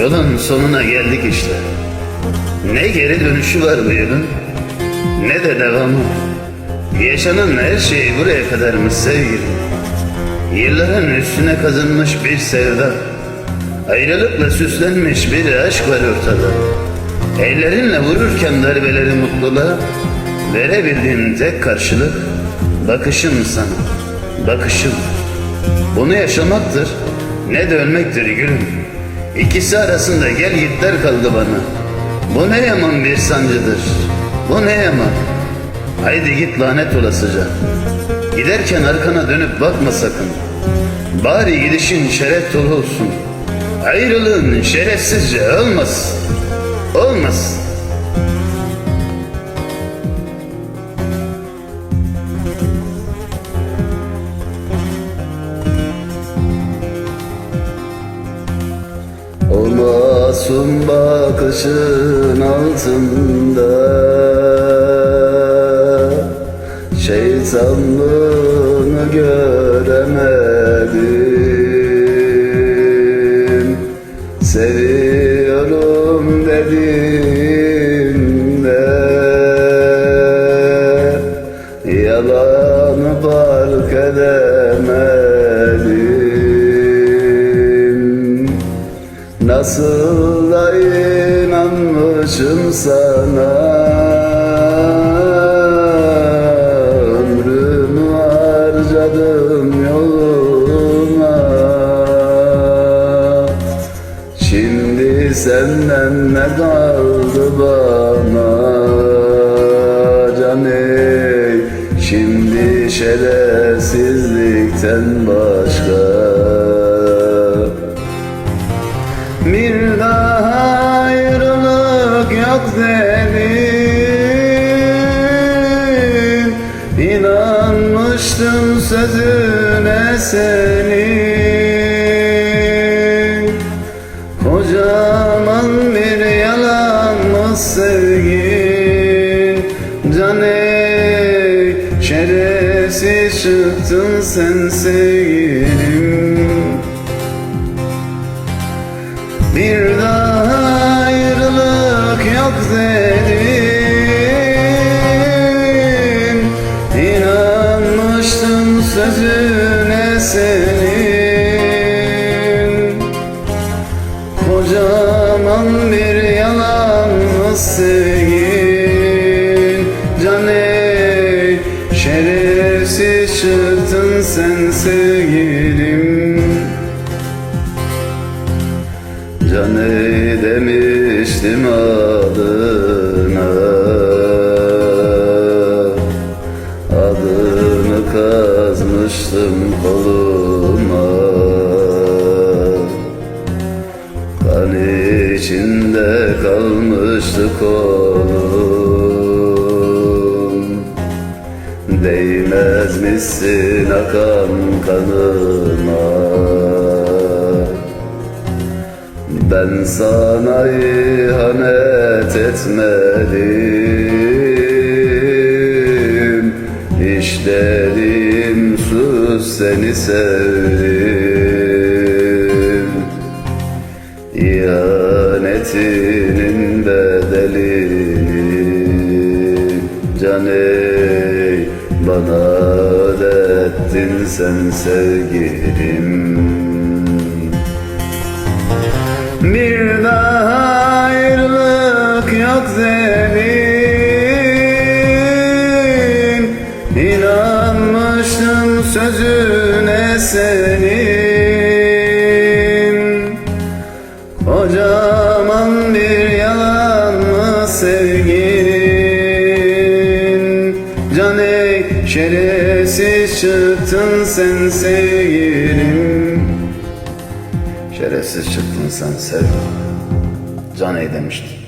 Yolun sonuna geldik işte. Ne geri dönüşü var bu yolun, ne de devamı. Yaşanan her şey buraya kadarmış sevgilim. Yılların üstüne kazınmış bir sevda. Ayrılıkla süslenmiş bir aşk var ortada. Ellerinle vururken darbeleri mutluluğa verebildiğin tek karşılık bakışım sana. Bakışım. Bunu yaşamaktır ne de ölmektir gülüm. İkisi arasında gel gitler kaldı bana. Bu ne yaman bir sancıdır. Bu ne yaman. Haydi git lanet olasıca. Giderken arkana dönüp bakma sakın. Bari gidişin şeref dolu olsun. Ayrılığın şerefsizce olmaz. Olmaz. Masum bakışın altında Şeytanlığını göremedim Nasıl da inanmışım sana? Ömrümü harcadım yoluna. Şimdi senden ne kaldı bana? Caney Şimdi şerefsizlikten başka dedim İnanmıştım sözüne senin. Kocaman bir yalanmış sevgin? Caney şerefsiz çıktın sen sevgilim. Bir sözüne senin. Kocaman bir yalanmış sevgin? Caney şerefsiz çıktın sen sevgilim. Caney demiştim adına içinde kalmıştı kolum Değmez misin akan kanıma? Ben sana ihanet etmedim. İşledim sus seni sevdim İhanetinin bedelini Caney bana ödettin sen sevgilim. Bir daha ayrılık yok dedim İnanmıştım sözüne çıktın sen sevgilim Şerefsiz çıktın sen sev. Caney demişti.